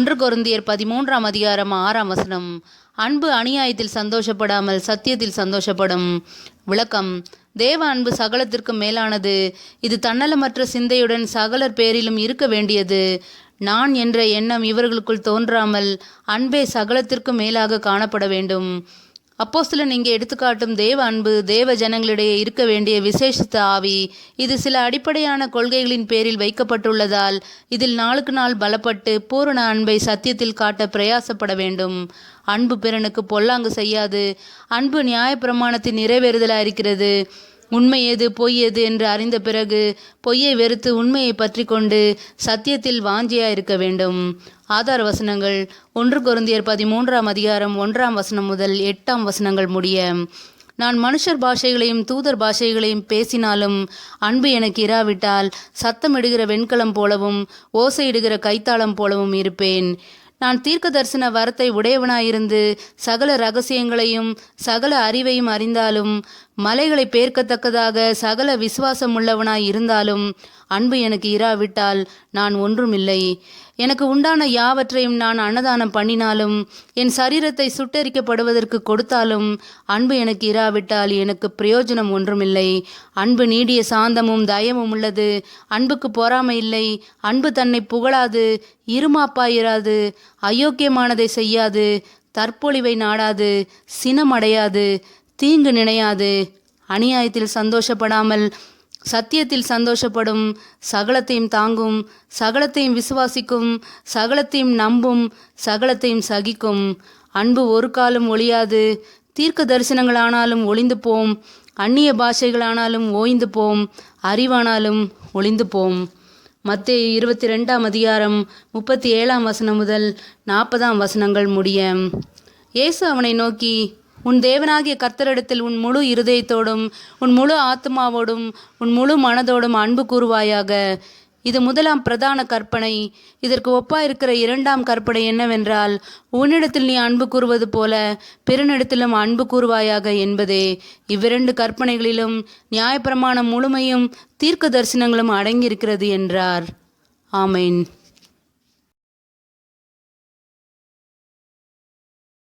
ஒன்று கொருந்தியர் பதிமூன்றாம் அதிகாரம் ஆறாம் வசனம். அன்பு அநியாயத்தில் சந்தோஷப்படாமல் சத்தியத்தில் சந்தோஷப்படும் விளக்கம். தேவ அன்பு சகலத்திற்கும் மேலானது. இது தன்னலமற்ற சிந்தையுடன் சகலர் பேரிலும் இருக்க வேண்டியது. நான் என்ற எண்ணம் இவர்களுக்குள் தோன்றாமல் அன்பே சகலத்திற்கும் மேலாக காணப்பட வேண்டும். அப்போஸில் நீங்கள் எடுத்துக்காட்டும் தேவ அன்பு தேவ ஜனங்களிடையே இருக்க வேண்டிய விசேஷித்த ஆவி. இது சில அடிப்படையான கொள்கைகளின் பேரில் வைக்கப்பட்டுள்ளதால் இதில் நாளுக்கு நாள் பலப்பட்டு பூரண அன்பை சத்தியத்தில் காட்ட பிரயாசப்பட வேண்டும். அன்பு பிறனுக்கு பொல்லாங்கு செய்யாது. அன்பு நியாயப்பிரமாணத்தின் நிறைவேறுதலாக இருக்கிறது. உண்மை எது பொய் எது என்று அறிந்த பிறகு பொய்யை வெறுத்து உண்மையை பற்றி கொண்டு சத்தியத்தில் வாஞ்சியா இருக்க வேண்டும். ஆதார வசனங்கள் ஒன்று குருந்தியர் பதிமூன்றாம் அதிகாரம் ஒன்றாம் வசனம் முதல் எட்டாம் வசனங்கள் முடிய நான் மனுஷர் பாஷைகளையும் தூதர் பாஷைகளையும் பேசினாலும் அன்பு எனக்கு இராவிட்டால் சத்தமிடுகிற வெண்கலம் போலவும் ஓசையிடுகிற கைத்தாளம் போலவும் இருப்பேன். நான் தீர்க்க தரிசன வரத்தை உடையவனாயிருந்து சகல ரகசியங்களையும் சகல அறிவையும் அறிந்தாலும் மலைகளை பேர்க்கத்தக்கதாக சகல விசுவாசம் உள்ளவனாய் இருந்தாலும் அன்பு எனக்கு இராவிட்டால் நான் ஒன்றுமில்லை. எனக்கு உண்டான யாவற்றையும் நான் அன்னதானம் பண்ணினாலும் என் சரீரத்தை சுட்டரிக்கப்படுவதற்கு கொடுத்தாலும் அன்பு எனக்கு இராவிட்டால் எனக்கு பிரயோஜனம் ஒன்றுமில்லை. அன்பு நீடிய சாந்தமும் தயமும் உள்ளது. அன்புக்கு பொறாமை இல்லை. அன்பு தன்னை புகழாது. இருமாப்பாயிராது. அயோக்கியமானதை செய்யாது. தற்பொழிவை நாடாது. சினமடையாது. தீங்கு நினையாது. அநியாயத்தில் சந்தோஷப்படாமல் சத்தியத்தில் சந்தோஷப்படும் சகலத்தையும் தாங்கும் சகலத்தையும் விசுவாசிக்கும் சகலத்தையும் நம்பும் சகலத்தையும் சகிக்கும். அன்பு ஒரு காலம் ஒழியாது. தீர்க்க தரிசனங்களானாலும் ஒளிந்து போம். அந்நிய பாஷைகளானாலும் ஓய்ந்து போம். அறிவானாலும் ஒளிந்து போம். மத்திய இருபத்தி ரெண்டாம் அதிகாரம் முப்பத்தி ஏழாம் வசனம் முதல் நாற்பதாம் வசனங்கள் முடிய. இயேசு அவனை நோக்கி உன் தேவனாகிய கர்த்தரிடத்தில் உன் முழு இருதயத்தோடும் உன் முழு ஆத்மாவோடும் உன் முழு மனதோடும் அன்பு கூறுவாயாக. இது முதலாம் பிரதான கற்பனை. இதற்கு ஒப்பாயிருக்கிற இரண்டாம் கற்பனை என்னவென்றால் உன்னிடத்தில் நீ அன்பு கூறுவது போல பெருநிடத்திலும் அன்பு கூறுவாயாக என்பதே. இவ்விரண்டு கற்பனைகளிலும் நியாயப்பிரமாணம் முழுமையும் தீர்க்க தரிசனங்களும் அடங்கியிருக்கிறது என்றார். ஆமேன்.